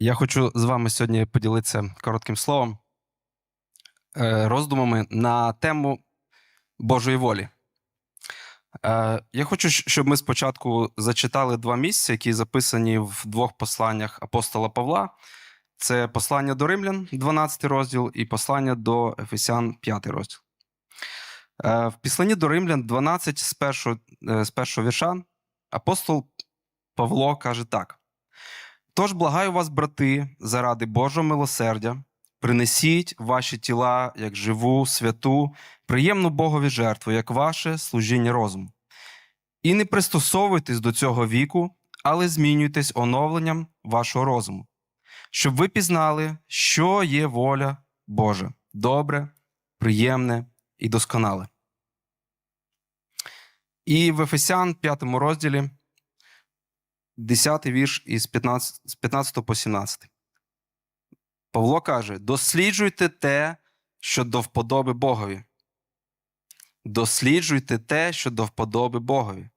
Я хочу з вами сьогодні поділитися коротким словом, е, роздумами на тему Божої волі. Е, Я хочу, щоб ми спочатку зачитали два місця, які записані в двох посланнях апостола Павла. Це послання до Римлян, 12 розділ, і послання до Ефесян, 5 розділ. Е, В післанні до Римлян 12 з першого, з першого вірша апостол Павло каже так. Тож благаю вас, брати, заради Божого милосердя, принесіть ваші тіла як живу, святу, приємну Богові жертву, як ваше служіння розуму. І не пристосовуйтесь до цього віку, але змінюйтесь оновленням вашого розуму, щоб ви пізнали, що є воля Божа, добре, приємне і досконале. І в Ефесян 5 розділі 10 вірш із 15, з 15 по 17. Павло каже: досліджуйте те, що до вподоби Богові. Досліджуйте те, що до вподоби Богові.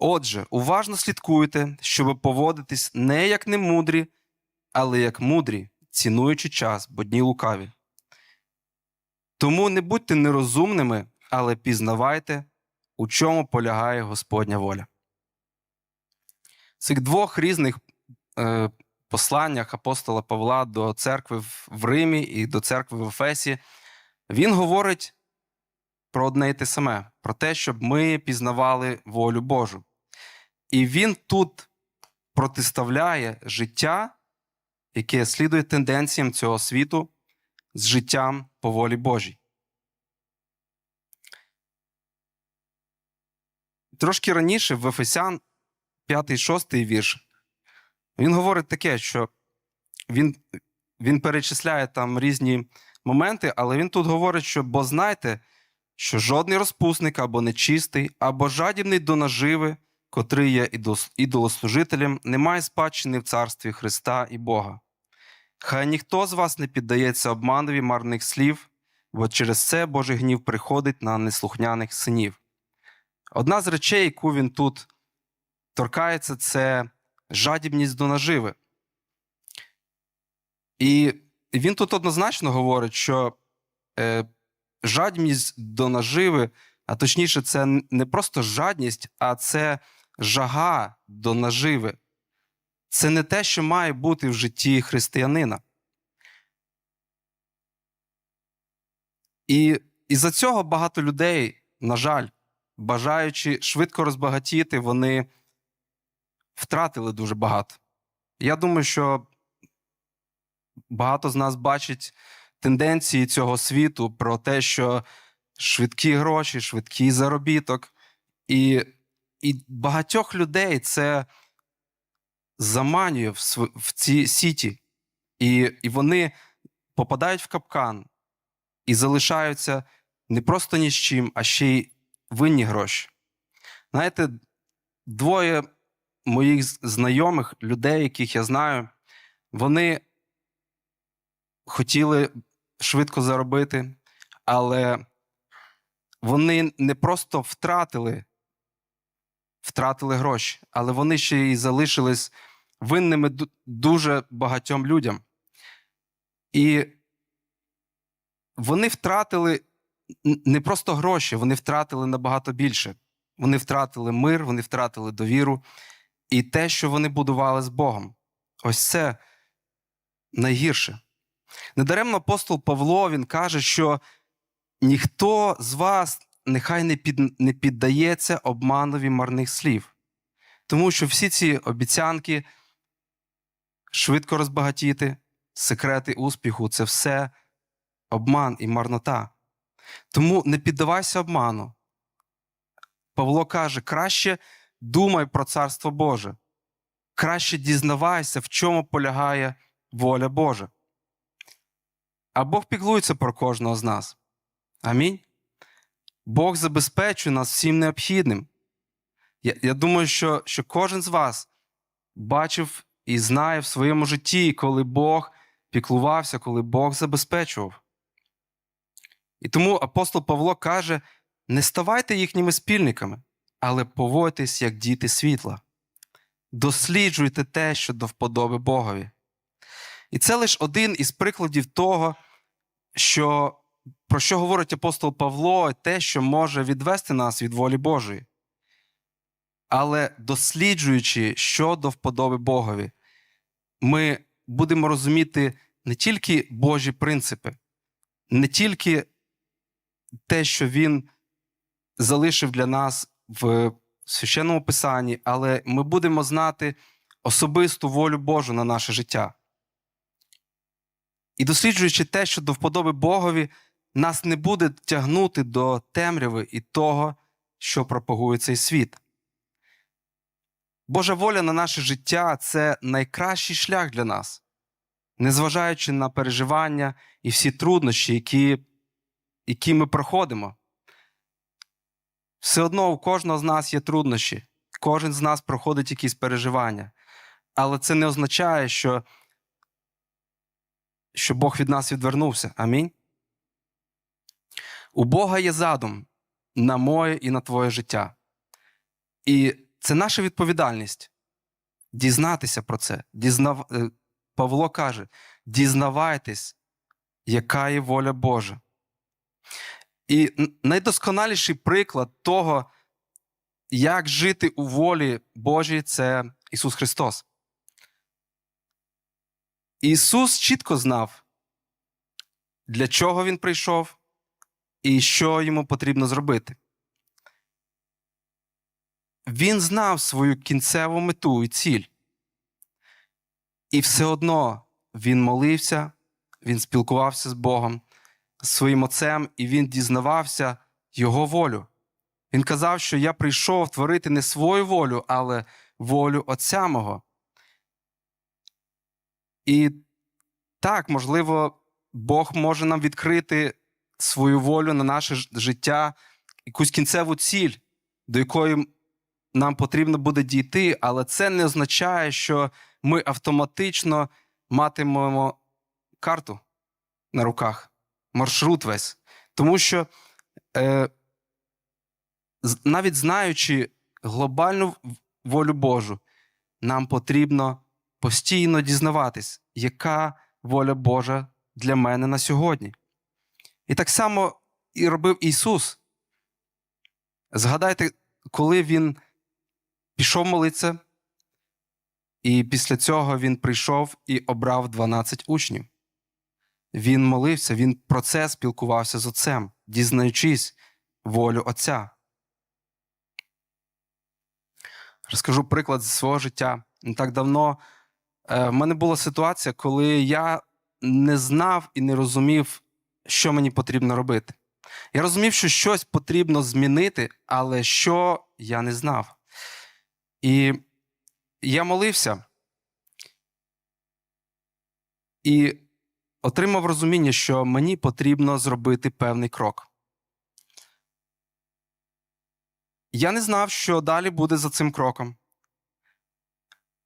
Отже, уважно слідкуйте, щоб поводитись не як немудрі, але як мудрі, цінуючи час, бо дні лукаві. Тому не будьте нерозумними, але пізнавайте, у чому полягає Господня воля цих двох різних е, посланнях апостола Павла до церкви в, Римі і до церкви в Ефесі, він говорить про одне і те саме: про те, щоб ми пізнавали волю Божу. І він тут протиставляє життя, яке слідує тенденціям цього світу з життям по волі Божій. Трошки раніше в Ефесян 5-6 вірш, він говорить таке, що він, він перечисляє там різні моменти, але він тут говорить, що бо знайте, що жодний розпусник або нечистий, або жадібний до наживи, котрий є ідолослужителем, не має спадщини в царстві Христа і Бога. Хай ніхто з вас не піддається обманові марних слів, бо через це Божий гнів приходить на неслухняних синів. Одна з речей, яку він тут торкається, це жадібність до наживи. І він тут однозначно говорить, що е, жадібність до наживи, а точніше, це не просто жадність, а це жага до наживи. Це не те, що має бути в житті християнина. І із-за цього багато людей, на жаль, бажаючи швидко розбагатіти, вони втратили дуже багато. Я думаю, що багато з нас бачить тенденції цього світу про те, що швидкі гроші, швидкий заробіток, і, і багатьох людей це заманює в, в ці сіті, і, і вони попадають в капкан і залишаються не просто ні з чим, а ще й винні гроші. Знаєте, двоє моїх знайомих, людей, яких я знаю, вони хотіли швидко заробити, але вони не просто втратили, втратили гроші, але вони ще й залишились винними дуже багатьом людям. І вони втратили не просто гроші, вони втратили набагато більше. Вони втратили мир, вони втратили довіру і те, що вони будували з Богом. Ось це найгірше. Недаремно апостол Павло він каже, що ніхто з вас нехай не, під, не піддається обманові марних слів. Тому що всі ці обіцянки швидко розбагатіти, секрети успіху це все обман і марнота. Тому не піддавайся обману. Павло каже: краще думай про Царство Боже, краще дізнавайся, в чому полягає воля Божа. А Бог піклується про кожного з нас. Амінь. Бог забезпечує нас всім необхідним. Я, я думаю, що, що кожен з вас бачив і знає в своєму житті, коли Бог піклувався, коли Бог забезпечував. І тому апостол Павло каже: не ставайте їхніми спільниками, але поводьтесь як діти світла. Досліджуйте те, що до вподоби Богові. І це лише один із прикладів того, що, про що говорить апостол Павло, те, що може відвести нас від волі Божої. Але досліджуючи, що до вподоби Богові, ми будемо розуміти не тільки Божі принципи, не тільки те, що Він залишив для нас в священному писанні, але ми будемо знати особисту волю Божу на наше життя. І досліджуючи те, що до вподоби Богові, нас не буде тягнути до темряви і того, що пропагує цей світ. Божа воля на наше життя це найкращий шлях для нас, незважаючи на переживання і всі труднощі, які, які ми проходимо. Все одно у кожного з нас є труднощі, кожен з нас проходить якісь переживання. Але це не означає, що, що Бог від нас відвернувся. Амінь. У Бога є задум на моє і на твоє життя. І це наша відповідальність дізнатися про це. Дізнав... е, Павло каже: дізнавайтесь, яка є воля Божа. І найдосконаліший приклад того, як жити у волі Божій, це Ісус Христос. Ісус чітко знав, для чого Він прийшов і що йому потрібно зробити. Він знав свою кінцеву мету і ціль. І все одно він молився, він спілкувався з Богом, своїм отцем, і він дізнавався його волю. Він казав, що я прийшов творити не свою волю, але волю Отця мого. І так, можливо, Бог може нам відкрити свою волю на наше життя, якусь кінцеву ціль, до якої нам потрібно буде дійти, але це не означає, що ми автоматично матимемо карту на руках, маршрут весь. Тому що е, навіть знаючи глобальну волю Божу, нам потрібно постійно дізнаватись, яка воля Божа для мене на сьогодні. І так само і робив Ісус. Згадайте, коли Він пішов молитися, і після цього Він прийшов і обрав 12 учнів. Він молився, він про це спілкувався з Отцем, дізнаючись волю Отця. Розкажу приклад зі свого життя. Не так давно е, в мене була ситуація, коли я не знав і не розумів, що мені потрібно робити. Я розумів, що щось потрібно змінити, але що я не знав. І я молився і отримав розуміння, що мені потрібно зробити певний крок. Я не знав, що далі буде за цим кроком.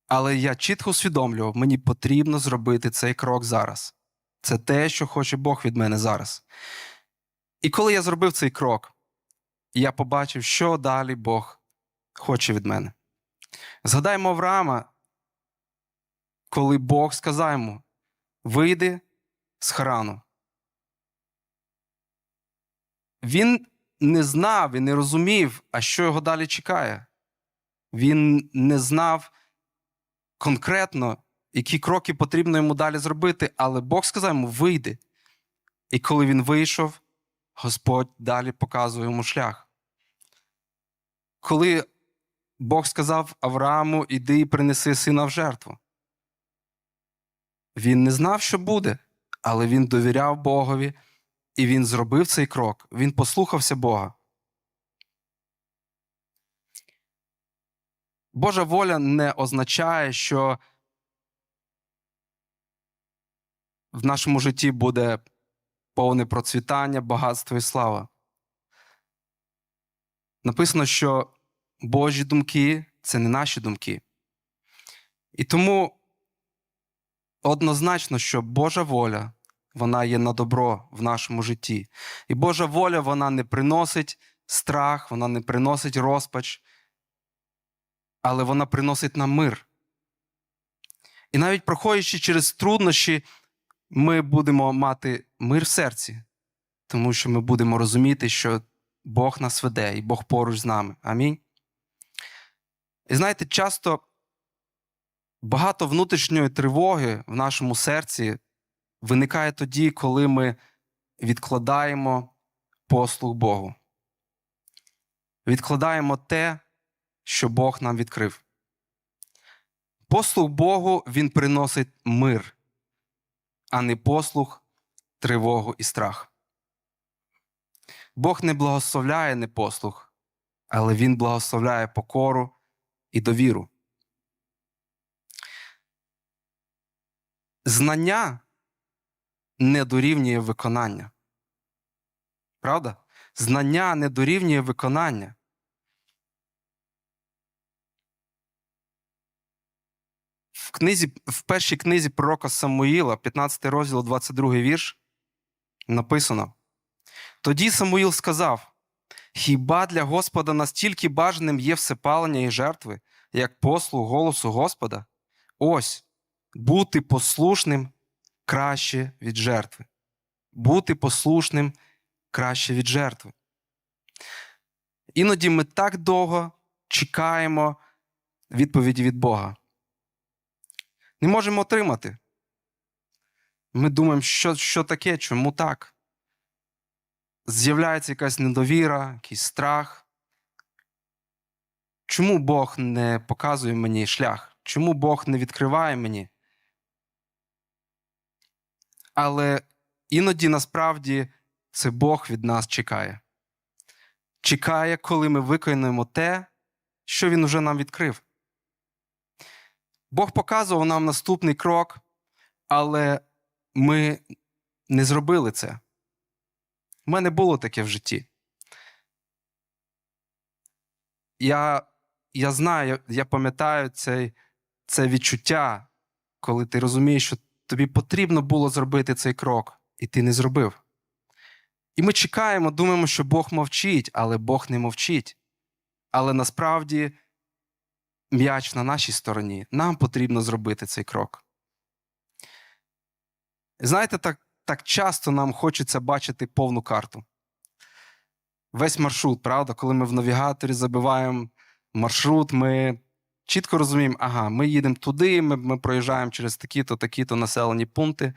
Але я чітко усвідомлював, мені потрібно зробити цей крок зараз. Це те, що хоче Бог від мене зараз. І коли я зробив цей крок, я побачив, що далі Бог хоче від мене. Згадаємо Авраама, коли Бог сказав йому: вийди з храну. Він не знав і не розумів, а що його далі чекає. Він не знав конкретно, які кроки потрібно йому далі зробити, але Бог сказав йому: вийди. І коли він вийшов, Господь далі показує йому шлях. Коли Бог сказав Аврааму, іди і принеси сина в жертву. Він не знав, що буде, але він довіряв Богові, і він зробив цей крок. Він послухався Бога. Божа воля не означає, що в нашому житті буде повне процвітання, багатство і слава. Написано, що Божі думки це не наші думки. І тому однозначно, що Божа воля вона є на добро в нашому житті. І Божа воля вона не приносить страх, вона не приносить розпач, але вона приносить нам мир. І навіть проходячи через труднощі, ми будемо мати мир в серці, тому що ми будемо розуміти, що Бог нас веде і Бог поруч з нами. Амінь. І знаєте, часто багато внутрішньої тривоги в нашому серці виникає тоді, коли ми відкладаємо послуг Богу. Відкладаємо те, що Бог нам відкрив. Послуг Богу він приносить мир, а не послуг, тривогу і страх. Бог не благословляє непослух, але Він благословляє покору і довіру. Знання не дорівнює виконання. Правда? Знання не дорівнює виконання. В, книзі, в першій книзі пророка Самуїла, 15 розділ, 22 вірш, написано: Тоді Самуїл сказав: Хіба для Господа настільки бажаним є всепалення і жертви, як послуг голосу Господа? Ось бути послушним краще від жертви. Бути послушним краще від жертви. Іноді ми так довго чекаємо відповіді від Бога. Не можемо отримати. Ми думаємо, що, що таке, чому так? З'являється якась недовіра, якийсь страх. Чому Бог не показує мені шлях? Чому Бог не відкриває мені? Але іноді насправді це Бог від нас чекає. Чекає, коли ми виконуємо те, що Він уже нам відкрив. Бог показував нам наступний крок, але ми не зробили це. У мене було таке в житті. Я я знаю, я пам'ятаю це, це відчуття, коли ти розумієш, що тобі потрібно було зробити цей крок, і ти не зробив. І ми чекаємо, думаємо, що Бог мовчить, але Бог не мовчить. Але насправді м'яч на нашій стороні. Нам потрібно зробити цей крок. Знаєте, так, так часто нам хочеться бачити повну карту. Весь маршрут, правда, коли ми в навігаторі забиваємо маршрут, ми чітко розуміємо, ага, ми їдемо туди, ми, ми проїжджаємо через такі-то, такі-то населені пункти.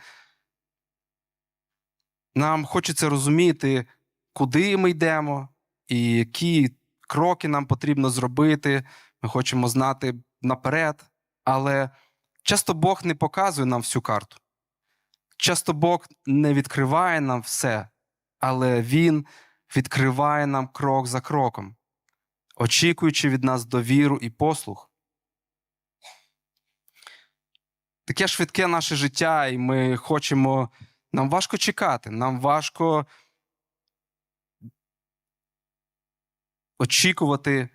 Нам хочеться розуміти, куди ми йдемо, і які кроки нам потрібно зробити. Ми хочемо знати наперед. Але часто Бог не показує нам всю карту. Часто Бог не відкриває нам все, але Він відкриває нам крок за кроком, очікуючи від нас довіру і послух. Таке швидке наше життя, і ми хочемо. Нам важко чекати, нам важко очікувати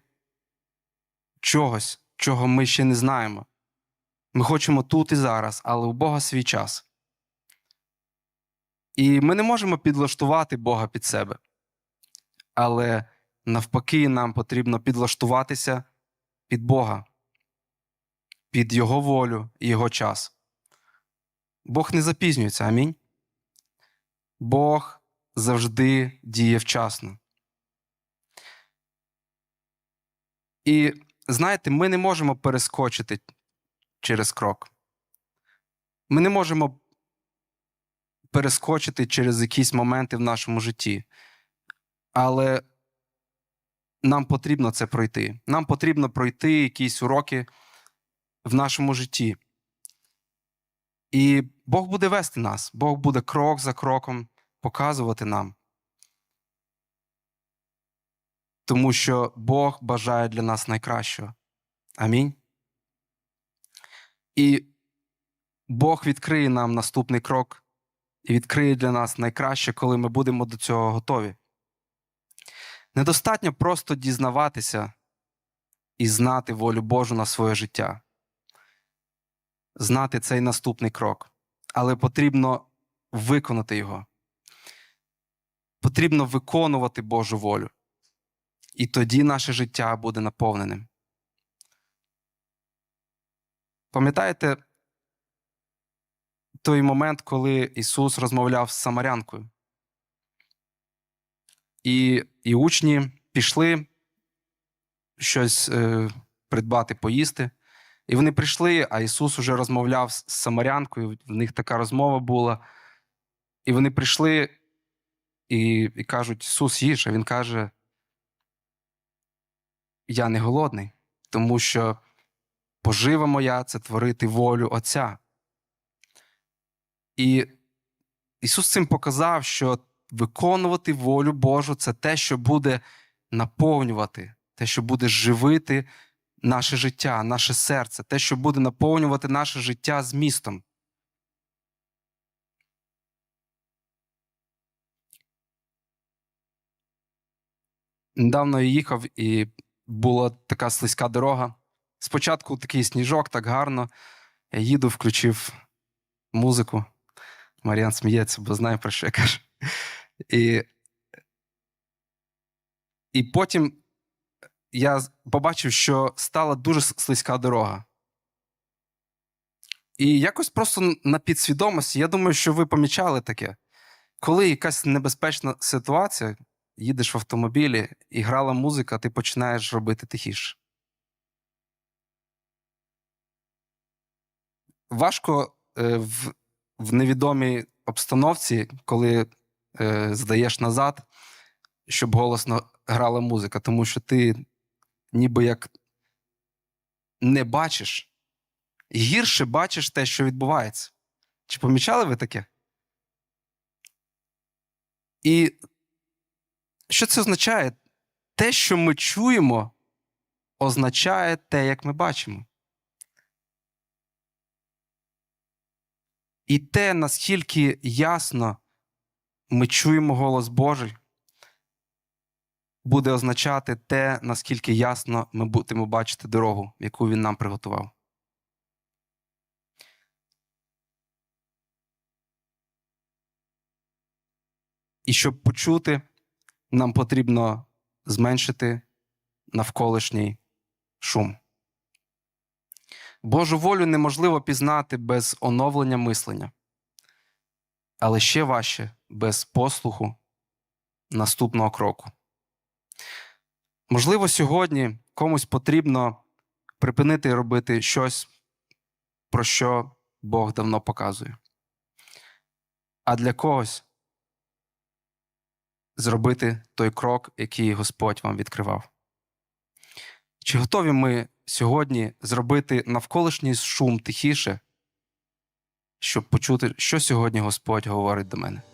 чогось, чого ми ще не знаємо. Ми хочемо тут і зараз, але у Бога свій час. І ми не можемо підлаштувати Бога під себе. Але навпаки, нам потрібно підлаштуватися під Бога, під Його волю і Його час. Бог не запізнюється, амінь. Бог завжди діє вчасно. І знаєте, ми не можемо перескочити через крок. Ми не можемо перескочити через якісь моменти в нашому житті. Але нам потрібно це пройти. Нам потрібно пройти якісь уроки в нашому житті. І Бог буде вести нас, Бог буде крок за кроком показувати нам. Тому що Бог бажає для нас найкращого. Амінь. І Бог відкриє нам наступний крок і відкриє для нас найкраще, коли ми будемо до цього готові. Недостатньо просто дізнаватися і знати волю Божу на своє життя, знати цей наступний крок, але потрібно виконати його. Потрібно виконувати Божу волю. І тоді наше життя буде наповненим. Пам'ятаєте, той момент, коли Ісус розмовляв з Самарянкою. І, і учні пішли щось е, придбати, поїсти. І вони прийшли, а Ісус уже розмовляв з Самарянкою, в них така розмова була. І вони прийшли і, і кажуть: Ісус, їж, а Він каже: Я не голодний, тому що пожива моя це творити волю Отця. І Ісус цим показав, що виконувати волю Божу це те, що буде наповнювати, те, що буде живити наше життя, наше серце, те, що буде наповнювати наше життя змістом. Недавно я їхав, і була така слизька дорога. Спочатку такий сніжок, так гарно. Я їду, включив музику. Мар'ян сміється, бо знає, про що я кажу. І, і потім я побачив, що стала дуже слизька дорога. І якось просто на підсвідомості, я думаю, що ви помічали таке. Коли якась небезпечна ситуація, їдеш в автомобілі і грала музика, ти починаєш робити тихіше. Важко е, в, в невідомій обстановці, коли е, здаєш назад, щоб голосно грала музика, тому що ти ніби як не бачиш, гірше бачиш те, що відбувається. Чи помічали ви таке? І що це означає? Те, що ми чуємо, означає те, як ми бачимо. І те, наскільки ясно ми чуємо голос Божий, буде означати те, наскільки ясно ми будемо бачити дорогу, яку він нам приготував. І щоб почути, нам потрібно зменшити навколишній шум. Божу волю неможливо пізнати без оновлення мислення, але ще важче без послуху наступного кроку. Можливо, сьогодні комусь потрібно припинити робити щось, про що Бог давно показує. А для когось зробити той крок, який Господь вам відкривав. Чи готові ми сьогодні зробити навколишній шум тихіше, щоб почути, що сьогодні Господь говорить до мене?